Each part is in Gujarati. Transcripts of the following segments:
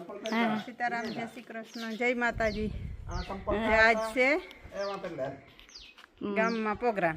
હા. સીતારામ જય શ્રી કૃષ્ણ જય માતાજી. આજ છે ગામમાં પ્રોગ્રામ.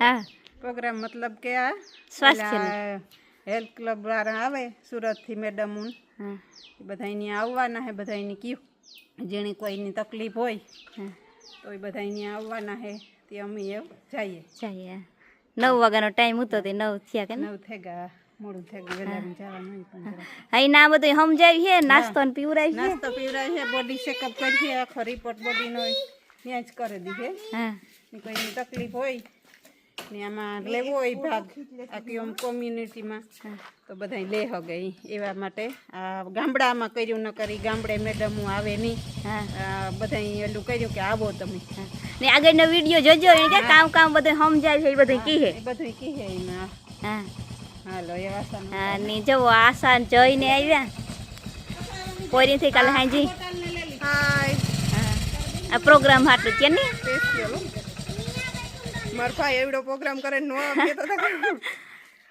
હા પ્રોગ્રામ મતલબ કે આ સ્વાસ્થ્યનો. હેલ્થ ક્લબ વાળા આવે સુરતથી મેડમ હા. બધા અહીંયા આવવાના હે બધા એની કયું. જેની કોઈની તકલીફ હોય હા. તો એ બધા અહીંયા આવવાના હે તે અમે એવું જઈએ. જઈએ. નવ વાગ્યાનો ટાઈમ હતો તે નવ થયા કે ને નવ થઈ ગયા મોડું થઈ ગયું વધારે જવાનું પણ. અહીં ના બધું સમજાવી છે નાસ્તો ને પીવરાય છે નાસ્તો પીવડાય છે બોડી ચેકઅપ કરીએ આખો રિપોર્ટ બોડીનો ત્યાં જ કરી દીધે હા. કોઈ કોઈની તકલીફ હોય ને આમાં લેવો હોય ભાગ આખી આમ કોમ્યુનિટીમાં તો બધા લે હગે ઈ. એવા માટે. આ ગામડામાં કર્યું ન કરી ગામડે મેડમો આવે નહીં. બધા એલું કર્યું કે આવો તમે. ને આગળનો વીડિયો જોજો એને કે કામ કામ બધું સમજાય છે એ બધું કહે. બધું કહે એમાં. હા. હા ને ને જઈને આવ્યા. પોરીથી કાલે હાજી. હા. આ પ્રોગ્રામ હાટું છે ને સ્પેશિયલ ભાઈ એવડો પ્રોગ્રામ કરે નો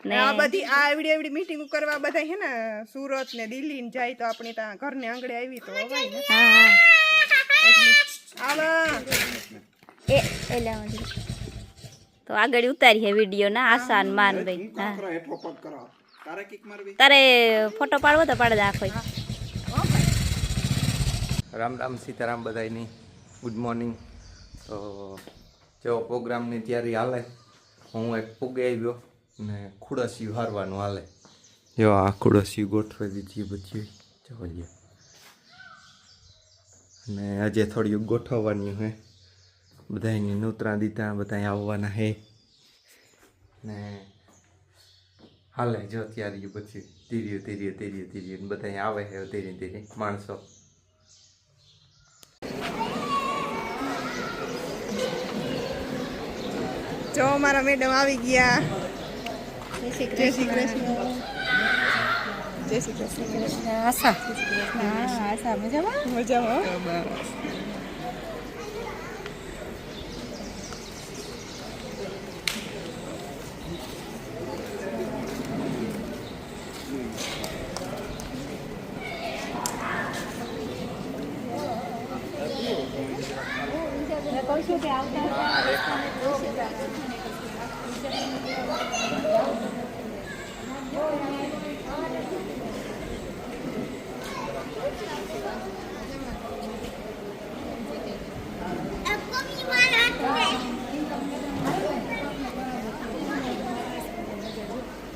ને આ બધી આ એવડી એવડી મીટિંગ કરવા બધા હે ને સુરત ને દિલ્હી ને જાય તો આપણી ત્યાં ઘરને આંગળે આવી તો હવે ને. હા હા. આવા. એ એલા. તો આગળ ઉતારી હે વીડિયો ના આશા માન ભાઈ તારે ફોટો પાડવો તો પાડે આખો રામ રામ સીતારામ બધાની ગુડ મોર્નિંગ તો જો પ્રોગ્રામની તૈયારી હાલે. હું એક પુગે આવ્યો ને ખુડસિયું હારવાનું હાલે. જો આ ખુડસિયું ગોઠવી દીધી બધી. જોઈએ અને આજે થોડીક ગોઠવવાની હે. બધાયની નૂતરા દીધા બધા આવવાના હે. ને હાલે જો ત્યારે પછી ધીરે ધીરે ધીરે ધીરે બધા આવે છે ધીરે ધીરે માણસો. જો મારા મેડમ આવી ગયા. જય શ્રી કૃષ્ણ. જય શ્રી કૃષ્ણ. આશા. હા આશા. મજામાં? મજામાં.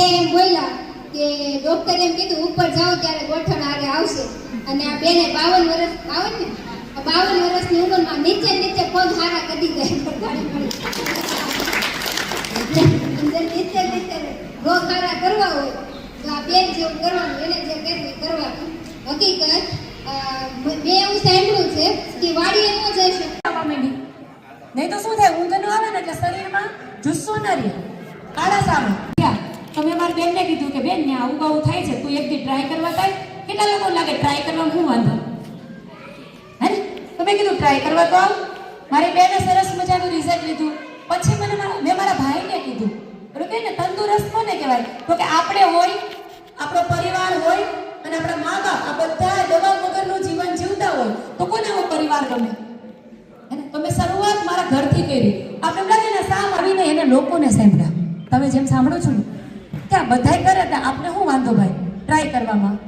એ એમ બોલ્યા કે ડોક્ટર એમ કીધું, ઉપર જાઓ ત્યારે ગોઠણ આરે આવશે. અને આ બેને બાવન વર્ષ બાવન ને? બાવન વર્ષની ઉંમરમાં નીચે નીચે પગ હારા કદી જાય નીચે મળી હારા કરવા હોય, તો આ બેન જેવું કરવાનું, એને જે કરવી કરવાનું. હકીકત બે મેં એવું સાંભળ્યું છે કે વાડીએ ન જઈ શકે. નહીં તો શું થાય? ઊંઘ ન આવે ને એટલે શરીરમાં જુસ્સો ન રહે. આળસ આવે ત્યાં તમે મારી બેનને કીધું કે બેન ને આવું આવું થાય છે, તું એકથી ટ્રાય કરવા થાય કેટલા લોકો લાગે ટ્રાય કરવા, હું વાંધો? હે? તો તમે કીધું ટ્રાય કરવા તો આવ. મારી બેને સરસ મજાનું રિઝલ્ટ લીધું. પછી મને મેં મારા ભાઈને કીધું. બરોબર કહે ને? તંદુરસ્ત કોને કહેવાય? તો કે આપણે હોય, આપણો પરિવાર હોય, અને આપણા મા બાપ આ બધા દવા વગરનું જીવન જીવતા હોય, તો કોને આવો પરિવાર ગમે? હે? તો મેં શરૂઆત મારા ઘરથી કરી. આપણે લાગે ને, સામ આવીને એને લોકોને સાંભળ્યા. તમે જેમ સાંભળો છો ને આ બધાય કરે તો આપણે શું વાંધો ભાઈ? ટ્રાય કરવામાં.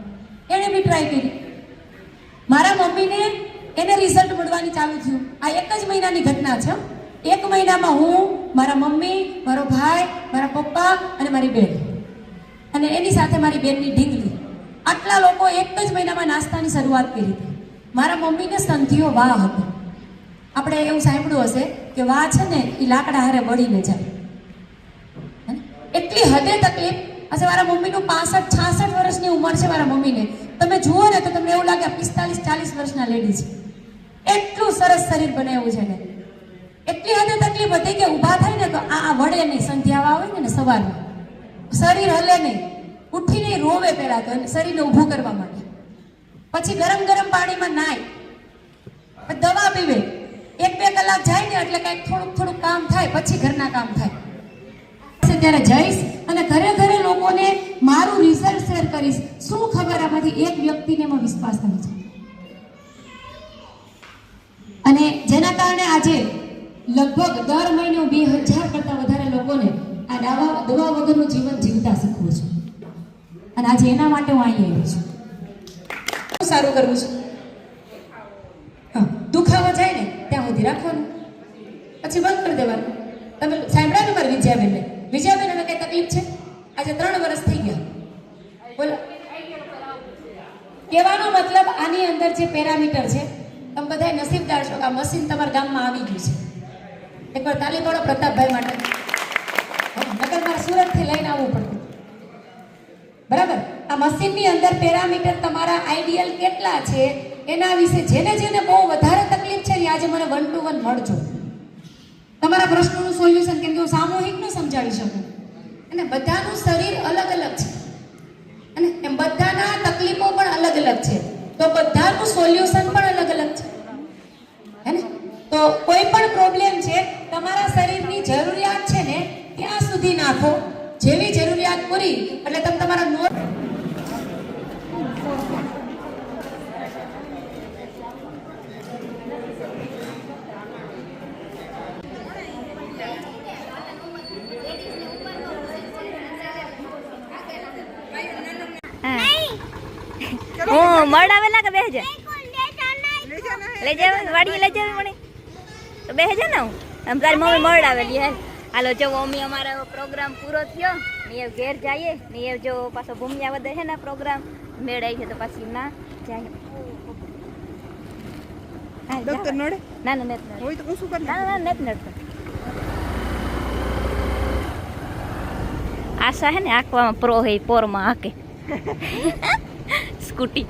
એણે બી ટ્રાય કરી. મારા મમ્મીને એને રિઝલ્ટ મળવાની ચાલુ થયું. આ એક જ મહિનાની ઘટના છે એક મહિનામાં હું, મારા મમ્મી, મારો ભાઈ, મારા પપ્પા અને મારી બેન. અને એની સાથે મારી બેનની ઢીંગલી. આટલા લોકો એક જ મહિનામાં નાસ્તાની શરૂઆત કરી હતી. મારા મમ્મીને સંધિઓ વાહ હતી. આપણે એવું સાંભળ્યું હશે કે વાહ છે ને એ લાકડા હારે બળીને જાય. ને? એટલી હદે તકલીફ? આજે મારા મમ્મીનું પાસઠ, છાસઠ વર્ષની ઉંમર છે મારા મમ્મીને. તમે જુઓ ને તો તમને એવું લાગે પિસ્તાલીસ, ચાલીસ વર્ષના લેડી છે એટલું સરસ શરીર બનાવ્યું છે ને. એટલી હદે તકલીફ હતી કે ઊભા થાય ને તો આ વળે નહીં. સંધ્યાવા આવે ને સવારમાં. શરીર હલે નહીં. ઉઠીને રોવે પેલા તો શરીરને ઊભું કરવા માટે પછી ગરમ ગરમ પાણીમાં નાય. દવા પીવે. એક બે કલાક જાય ને એટલે કાંઈક થોડુંક થોડુંક કામ થાય, પછી ઘરના કામ થાય. ત્યારે જઈશ અને ઘરે ઘરે લોકોને મારું રિઝલ્ટ શેર કરીશ. શું ખબર આમાંથી એક વ્યક્તિને એમાં વિશ્વાસ થાય છે? અને જેના કારણે આજે લગભગ દર મહિને હું બે હજાર કરતાં વધારે લોકોને આ દવા દવા વગરનું જીવન જીવતા શીખવું છું. અને આજે એના માટે હું અહીં આવી છું. સારું કરવું છું. હા, દુખાવો જાય ને, ત્યાં સુધી રાખવાનું. પછી બંધ કરી દેવાનું. તમે સાંભળ્યા ને મારી વિજયાબેનને વિજયાબેન હવે કઈ તકલીફ છે? આજે ત્રણ વર્ષ થઈ ગયા. બોલો. કહેવાનો મતલબ આની અંદર જે પેરામીટર છે, તમે બધા નસીબદાર છો કે આ મશીન તમારા ગામમાં આવી ગયું છે. એકવાર તાલી પાડો પ્રતાપભાઈ માટે. નકર મારે સુરતથી લઈને આવવું પડતું બરાબર? આ મશીનની અંદર પેરામીટર તમારા આઈડિયલ કેટલા છે, એના વિશે જેને જેને બહુ વધારે તકલીફ છે ને આજે મને વન ટુ વન મળજો. તમારા પ્રશ્નોનું સોલ્યુશન કેમ કે હું સામૂહિકનું સમજાવી શકું. અને બધાનું શરીર અલગ અલગ છે. અને એમ બધાના તકલીફો પણ અલગ અલગ છે. તો બધાનું સોલ્યુશન પણ અલગ અલગ છે. હે ને? તો કોઈ પણ પ્રોબ્લેમ છે, તમારા શરીરની જરૂરિયાત છે ને, ત્યાં સુધી નાખો. જેવી જરૂરિયાત પૂરી, એટલે તમે તમારા નો હું મળાવેલા કે બેહજે લઈ જાવ વાડીએ લઈ જાવ મને. તો બેહજે ને હું. આમ તારી મમ્મી મળાવેલી હે હાલો. જો મમ્મી અમારો પ્રોગ્રામ પૂરો થયો. નિયવ ઘેર જઈએ. નિયવ જો પાછો ભૂમિયા વધે છે ને પ્રોગ્રામ મેળાઈ છે તો પાછી ના જાય. હા, ડોક્ટર જાઓ. નડે? ના ના નથી નડતું. હોય તો હું શું કરું ના ના નથી નડતું. આશા હે ને આંકવામાં પ્રો હે પોરમાં હાકે સ્કૂટી.